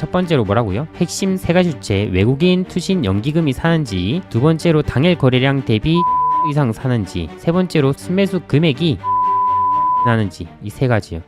첫 번째로 뭐라고요? 핵심 세 가지 주체 외국인 투신 연기금이 사는지 두 번째로 당일 거래량 대비 이상 사는지 세 번째로 순매수 금액이 나는지 이 세 가지요.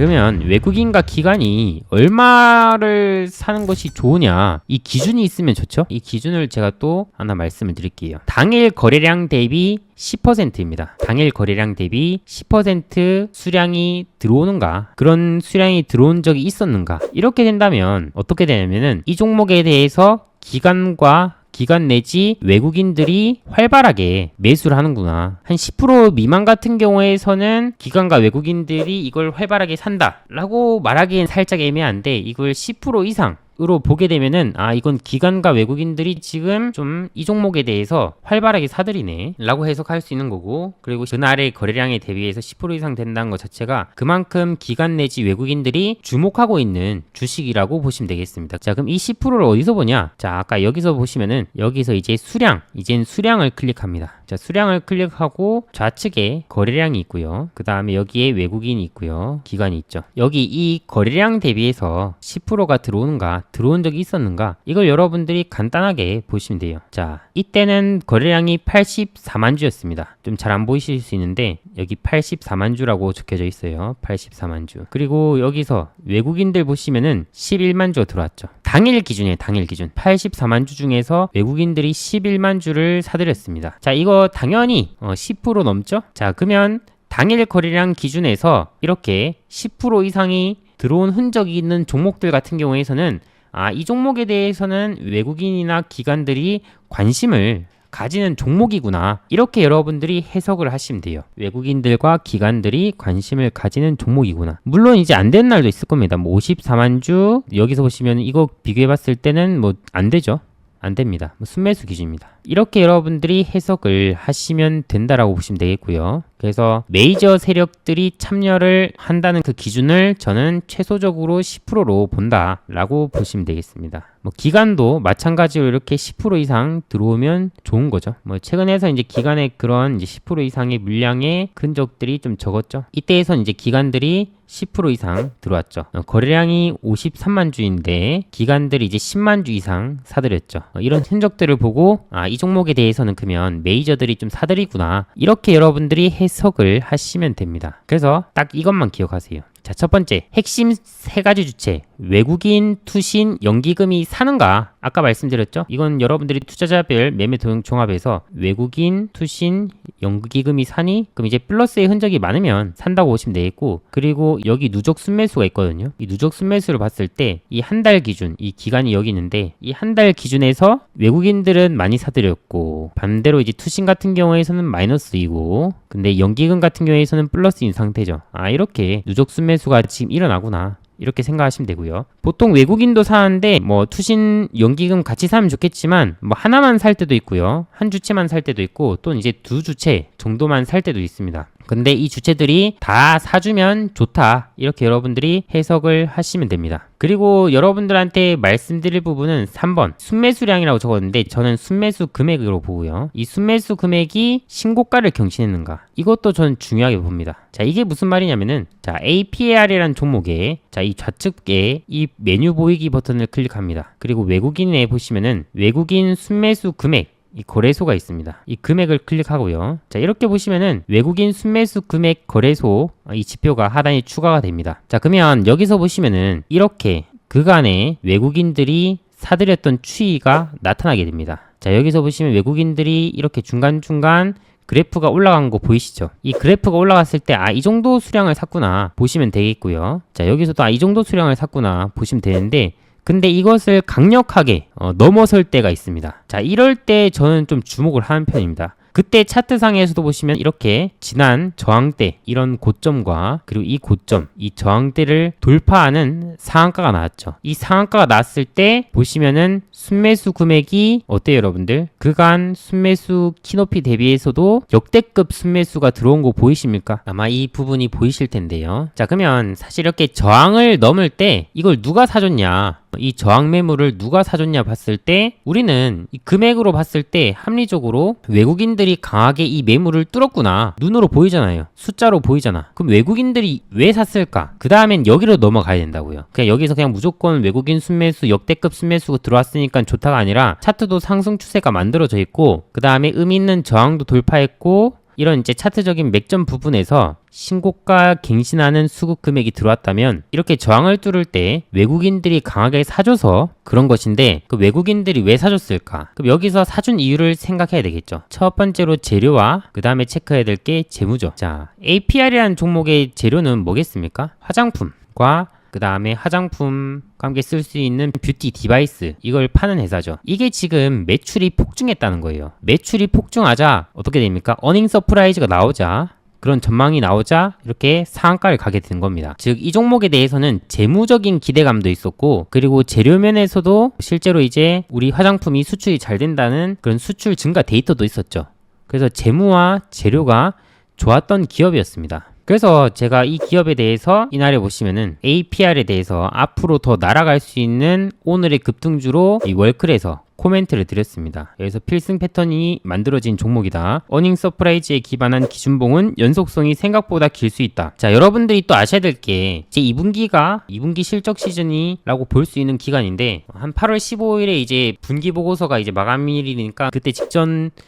그러면 외국인과 기관이 얼마를 사는 것이 좋으냐 이 기준이 있으면 좋죠? 이 기준을 제가 또 하나 말씀을 드릴게요. 당일 거래량 대비 10%입니다. 당일 거래량 대비 10% 수량이 들어오는가? 그런 수량이 들어온 적이 있었는가? 이렇게 된다면 어떻게 되냐면은 이 종목에 대해서 기관과 기관 내지 외국인들이 활발하게 매수를 하는구나. 한 10% 미만 같은 경우에서는 기관과 외국인들이 이걸 활발하게 산다라고 말하기엔 살짝 애매한데 이걸 10% 이상 으로 보게 되면은 아 이건 기관과 외국인들이 지금 좀 이 종목에 대해서 활발하게 사들이네 라고 해석할 수 있는 거고 그리고 그날의 거래량에 대비해서 10% 이상 된다는 것 자체가 그만큼 기관 내지 외국인들이 주목하고 있는 주식이라고 보시면 되겠습니다. 자 그럼 이 10%를 어디서 보냐? 자 아까 여기서 보시면은 여기서 이제 수량 이젠 수량을 클릭합니다 자 수량을 클릭하고 좌측에 거래량이 있고요. 그 다음에 여기에 외국인이 있고요. 기관이 있죠. 여기 이 거래량 대비해서 10%가 들어오는가 들어온 적이 있었는가 이걸 여러분들이 간단하게 보시면 돼요. 자 이때는 거래량이 84만 주였습니다. 좀 잘 안 보이실 수 있는데 여기 84만 주라고 적혀져 있어요. 84만 주. 그리고 여기서 외국인들 보시면은 11만 주가 들어왔죠 당일 기준이에요 당일 기준. 84만 주 중에서 외국인들이 11만 주를 사들였습니다. 자 이거 당연히 어, 10% 넘죠? 자 그러면 당일 거래량 기준에서 이렇게 10% 이상이 들어온 흔적이 있는 종목들 같은 경우에서는 아, 이 종목에 대해서는 외국인이나 기관들이 관심을 가지는 종목이구나. 이렇게 여러분들이 해석을 하시면 돼요. 외국인들과 기관들이 관심을 가지는 종목이구나. 물론 이제 안된 날도 있을 겁니다. 뭐 54만 주 여기서 보시면 이거 비교해 봤을 때는 뭐 안 되죠. 안 됩니다. 뭐 순매수 기준입니다. 이렇게 여러분들이 해석을 하시면 된다라고 보시면 되겠고요. 그래서 메이저 세력들이 참여를 한다는 그 기준을 저는 최소적으로 10%로 본다라고 보시면 되겠습니다. 뭐 기간도 마찬가지로 이렇게 10% 이상 들어오면 좋은 거죠. 뭐 최근에서 이제 기간의 그런 이제 10% 이상의 물량의 흔적들이 좀 적었죠. 이때에선 이제 기관들이 10% 이상 들어왔죠. 어, 거래량이 53만 주인데 기관들이 이제 10만 주 이상 사들였죠. 어, 이런 흔적들을 보고 아, 이 종목에 대해서는 그러면 메이저들이 좀 사들이구나. 이렇게 여러분들이 해 석을 하시면 됩니다. 그래서 딱 이것만 기억하세요. 자, 첫 번째. 핵심 세 가지 주체. 외국인, 투신, 연기금이 사는가? 아까 말씀드렸죠? 이건 여러분들이 투자자별 매매 도용 종합에서 외국인, 투신, 연기금이 사니? 그럼 이제 플러스의 흔적이 많으면 산다고 보시면 되겠고, 그리고 여기 누적 순매수가 있거든요. 이 누적 순매수를 봤을 때 이 한 달 기준, 이 기간이 여기 있는데 이 한 달 기준에서 외국인들은 많이 사들였고, 반대로 이제 투신 같은 경우에서는 마이너스이고, 근데 연기금 같은 경우에서는 플러스인 상태죠. 아, 이렇게 누적 순매수가 지금 일어나구나. 이렇게 생각하시면 되고요. 보통 외국인도 사는데 뭐 투신 연기금 같이 사면 좋겠지만 뭐 하나만 살 때도 있고요. 한 주체만 살 때도 있고 또는 이제 두 주체 정도만 살 때도 있습니다. 근데 이 주체들이 다 사주면 좋다. 이렇게 여러분들이 해석을 하시면 됩니다. 그리고 여러분들한테 말씀드릴 부분은 3번 순매수량이라고 적었는데 저는 순매수 금액으로 보고요. 이 순매수 금액이 신고가를 경신했는가? 이것도 저는 중요하게 봅니다. 자, 이게 무슨 말이냐면은 자, APAR이라는 종목에 자, 이 좌측에 이 메뉴 보이기 버튼을 클릭합니다. 그리고 외국인에 보시면은 외국인 순매수 금액 이 거래소가 있습니다. 이 금액을 클릭하고요. 자, 이렇게 보시면은 외국인 순매수 금액 거래소 어, 이 지표가 하단에 추가가 됩니다. 자, 그러면 여기서 보시면은 이렇게 그간에 외국인들이 사들였던 추이가 나타나게 됩니다. 자, 여기서 보시면 외국인들이 이렇게 중간중간 그래프가 올라간 거 보이시죠? 이 그래프가 올라갔을 때, 아, 이 정도 수량을 샀구나. 보시면 되겠고요. 자, 여기서도 아, 이 정도 수량을 샀구나. 보시면 되는데, 근데 이것을 강력하게 어, 넘어설 때가 있습니다. 자, 이럴 때 저는 좀 주목을 하는 편입니다. 그때 차트상에서도 보시면 이렇게 지난 저항대 이런 고점과 그리고 이 고점 이 저항대를 돌파하는 상한가가 나왔죠. 이 상한가가 나왔을 때 보시면은 순매수 금액이 어때요 여러분들? 그간 순매수 키높이 대비해서도 역대급 순매수가 들어온 거 보이십니까? 아마 이 부분이 보이실 텐데요. 자 그러면 사실 이렇게 저항을 넘을 때 이걸 누가 사줬냐? 이 저항 매물을 누가 사줬냐 봤을 때 우리는 이 금액으로 봤을 때 합리적으로 외국인들이 강하게 이 매물을 뚫었구나. 눈으로 보이잖아요. 숫자로 보이잖아. 그럼 외국인들이 왜 샀을까? 그 다음엔 여기로 넘어가야 된다고요. 그냥 여기서 그냥 무조건 외국인 순매수 역대급 순매수 들어왔으니까 좋다가 아니라 차트도 상승 추세가 만들어져 있고 그 다음에 의미 있는 저항도 돌파했고 이런 이제 차트적인 맥점 부분에서 신고가 갱신하는 수급 금액이 들어왔다면 이렇게 저항을 뚫을 때 외국인들이 강하게 사줘서 그런 것인데 그 외국인들이 왜 사줬을까? 그럼 여기서 사준 이유를 생각해야 되겠죠. 첫 번째로 재료와 그 다음에 체크해야 될 게 재무죠. 자, APR이라는 종목의 재료는 뭐겠습니까? 화장품과 그 다음에 화장품과 함께 쓸 수 있는 뷰티 디바이스 이걸 파는 회사죠. 이게 지금 매출이 폭증했다는 거예요. 매출이 폭증하자 어떻게 됩니까? 어닝 서프라이즈가 나오자 그런 전망이 나오자 이렇게 상한가를 가게 된 겁니다. 즉 이 종목에 대해서는 재무적인 기대감도 있었고 그리고 재료 면에서도 실제로 이제 우리 화장품이 수출이 잘 된다는 그런 수출 증가 데이터도 있었죠. 그래서 재무와 재료가 좋았던 기업이었습니다. 그래서 제가 이 기업에 대해서 이날에 보시면은 APR에 대해서 앞으로 더 날아갈 수 있는 오늘의 급등주로 이 월클에서 코멘트를 드렸습니다. 여기서 필승 패턴이 만들어진 종목이다. 어닝 서프라이즈에 기반한 기준봉은 연속성이 생각보다 길 수 있다. 자, 여러분들이 또 아셔야 될 게 이제 2분기가 2분기 실적 시즌이라고 볼 수 있는 기간인데 한 8월 15일에 이제 분기 보고서가 이제 마감일이니까 그때 직전 과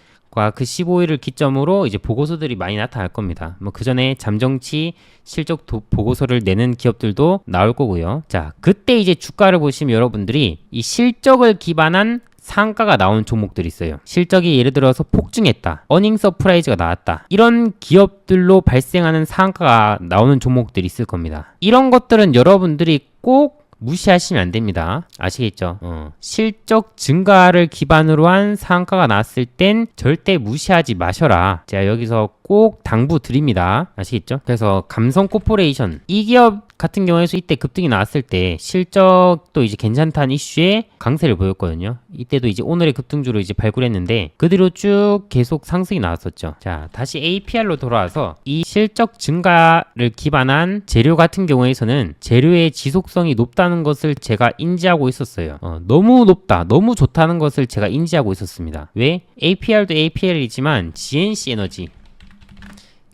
그 15일을 기점으로 이제 보고서들이 많이 나타날 겁니다. 뭐 그 전에 잠정치 실적 도, 보고서를 내는 기업들도 나올 거고요. 자, 그때 이제 주가를 보시면 여러분들이 이 실적을 기반한 상가가 나온 종목들이 있어요. 실적이 예를 들어서 폭증했다. 어닝 서프라이즈가 나왔다. 이런 기업들로 발생하는 상가가 나오는 종목들이 있을 겁니다. 이런 것들은 여러분들이 꼭 무시하시면 안 됩니다. 아시겠죠? 어, 실적 증가를 기반으로 한 상한가가 나왔을 땐 절대 무시하지 마셔라. 제가 여기서 꼭 당부 드립니다. 아시겠죠? 그래서 감성 코퍼레이션 이 기업 같은 경우에 서 이때 급등이 나왔을 때 실적도 이제 괜찮다는 이슈에 강세를 보였거든요. 이때도 이제 오늘의 급등주로 이제 발굴했는데 그 뒤로 쭉 계속 상승이 나왔었죠. 자, 다시 APR로 돌아와서 이 실적 증가를 기반한 재료 같은 경우에서는 재료의 지속성이 높다는 것을 제가 인지하고 있었어요. 어, 너무 높다, 너무 좋다는 것을 제가 인지하고 있었습니다. 왜? APR도 APR이지만 GNC 에너지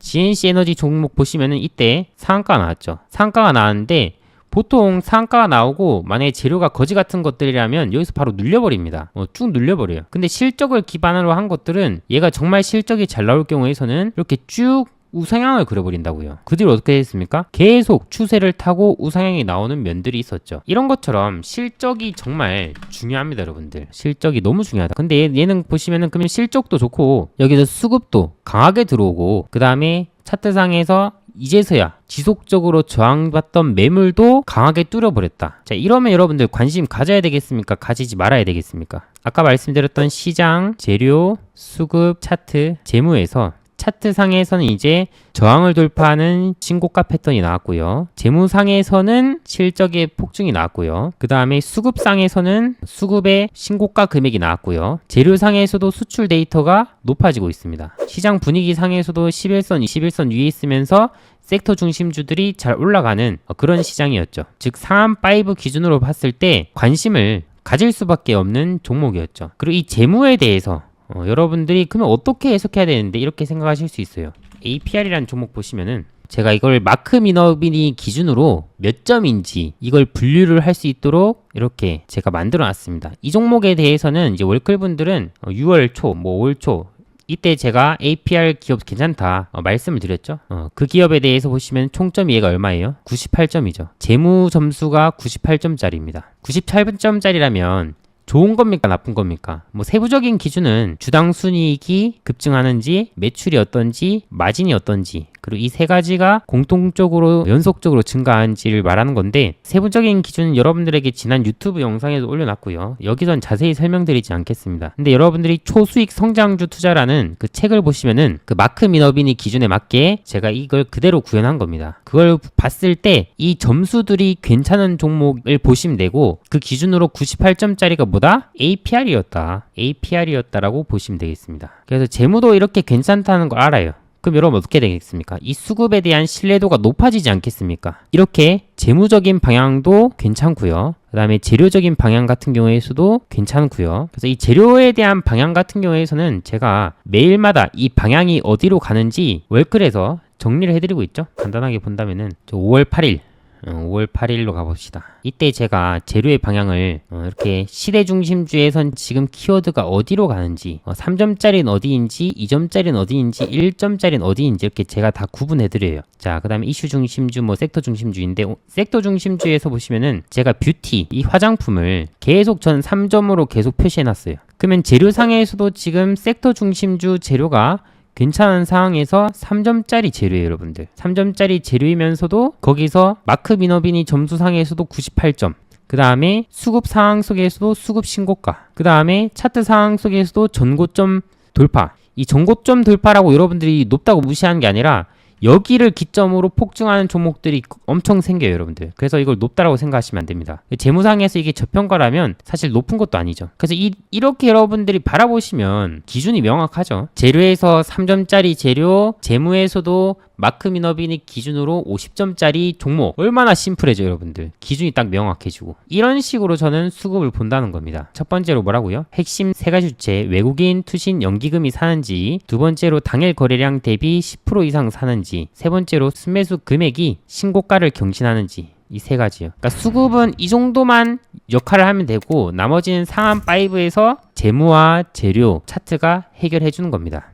GNC 에너지 종목 보시면은 이때 상한가 나왔죠. 상한가가 나왔는데 보통 상가가 나오고 만약에 재료가 거지 같은 것들이라면 여기서 바로 눌려버립니다. 어, 쭉 눌려버려요. 근데 실적을 기반으로 한 것들은 얘가 정말 실적이 잘 나올 경우에서는 이렇게 쭉 우상향을 그려버린다고요. 그 뒤로 어떻게 됐습니까? 계속 추세를 타고 우상향이 나오는 면들이 있었죠. 이런 것처럼 실적이 정말 중요합니다, 여러분들. 실적이 너무 중요하다. 근데 얘, 얘는 보시면은 그러면 실적도 좋고 여기서 수급도 강하게 들어오고 그 다음에 차트상에서 이제서야 지속적으로 저항받던 매물도 강하게 뚫어버렸다. 자, 이러면 여러분들 관심 가져야 되겠습니까? 가지지 말아야 되겠습니까? 아까 말씀드렸던 시장, 재료, 수급, 차트, 재무에서 차트상에서는 이제 저항을 돌파하는 신고가 패턴이 나왔고요. 재무상에서는 실적의 폭증이 나왔고요. 그 다음에 수급상에서는 수급의 신고가 금액이 나왔고요. 재료상에서도 수출 데이터가 높아지고 있습니다. 시장 분위기상에서도 11선, 21선 위에 있으면서 섹터 중심주들이 잘 올라가는 그런 시장이었죠. 즉 상한 5 기준으로 봤을 때 관심을 가질 수밖에 없는 종목이었죠. 그리고 이 재무에 대해서 어, 여러분들이 그러면 어떻게 해석해야 되는데 이렇게 생각하실 수 있어요. APR이라는 종목 보시면은 제가 이걸 마크 미너비니 기준으로 몇 점인지 이걸 분류를 할 수 있도록 이렇게 제가 만들어 놨습니다. 이 종목에 대해서는 이제 월클분들은 6월 초, 뭐 5월 초 이때 제가 APR 기업 괜찮다 어, 말씀을 드렸죠. 어, 그 기업에 대해서 보시면 총점 이해가 얼마예요? 98점이죠. 재무 점수가 98점짜리입니다. 98점짜리라면 좋은 겁니까 나쁜 겁니까? 뭐 세부적인 기준은 주당 순이익이 급증하는지 매출이 어떤지 마진이 어떤지 그리고 이 세 가지가 공통적으로 연속적으로 증가한지를 말하는 건데 세부적인 기준은 여러분들에게 지난 유튜브 영상에도 올려놨고요. 여기선 자세히 설명드리지 않겠습니다. 근데 여러분들이 초수익 성장주 투자라는 그 책을 보시면은 그 마크 미너비니 기준에 맞게 제가 이걸 그대로 구현한 겁니다. 그걸 봤을 때 이 점수들이 괜찮은 종목을 보시면 되고 그 기준으로 98점짜리가 뭐다? APR이었다. APR이었다라고 보시면 되겠습니다. 그래서 재무도 이렇게 괜찮다는 걸 알아요. 그럼 여러분 어떻게 되겠습니까? 이 수급에 대한 신뢰도가 높아지지 않겠습니까? 이렇게 재무적인 방향도 괜찮고요. 그 다음에 재료적인 방향 같은 경우에서도 괜찮고요. 그래서 이 재료에 대한 방향 같은 경우에서는 제가 매일마다 이 방향이 어디로 가는지 월클에서 정리를 해드리고 있죠. 간단하게 본다면은 저 5월 8일 5월 8일로 가봅시다. 이때 제가 재료의 방향을 어, 이렇게 시대 중심주에선 지금 키워드가 어디로 가는지, 어, 3점짜리는 어디인지, 2점짜리는 어디인지, 1점짜리는 어디인지 이렇게 제가 다 구분해드려요. 자, 그 다음에 이슈 중심주, 뭐 섹터 중심주인데, 어, 섹터 중심주에서 보시면은 제가 뷰티, 이 화장품을 계속 전 3점으로 계속 표시해놨어요. 그러면 재료상에서도 지금 섹터 중심주 재료가 괜찮은 상황에서 3점짜리 재료예요, 여러분들. 3점짜리 재료이면서도 거기서 마크 미너빈이 점수상에서도 98점. 그 다음에 수급 상황 속에서도 수급 신고가. 그 다음에 차트 상황 속에서도 전고점 돌파. 이 전고점 돌파라고 여러분들이 높다고 무시하는 게 아니라 여기를 기점으로 폭증하는 종목들이 엄청 생겨요, 여러분들. 그래서 이걸 높다라고 생각하시면 안 됩니다. 재무상에서 이게 저평가라면 사실 높은 것도 아니죠. 그래서 이, 이렇게 여러분들이 바라보시면 기준이 명확하죠. 재료에서 3점짜리 재료, 재무에서도 마크 미너빈이 기준으로 50점짜리 종목. 얼마나 심플해져, 여러분들. 기준이 딱 명확해지고. 이런 식으로 저는 수급을 본다는 겁니다. 첫 번째로 뭐라고요? 핵심 세 가지 주체, 외국인 투신 연기금이 사는지, 두 번째로 당일 거래량 대비 10% 이상 사는지, 세 번째로 순매수 금액이 신고가를 경신하는지, 이세 가지요. 그러니까 수급은 이 정도만 역할을 하면 되고 나머지는 상한 5에서 재무와 재료 차트가 해결해 주는 겁니다.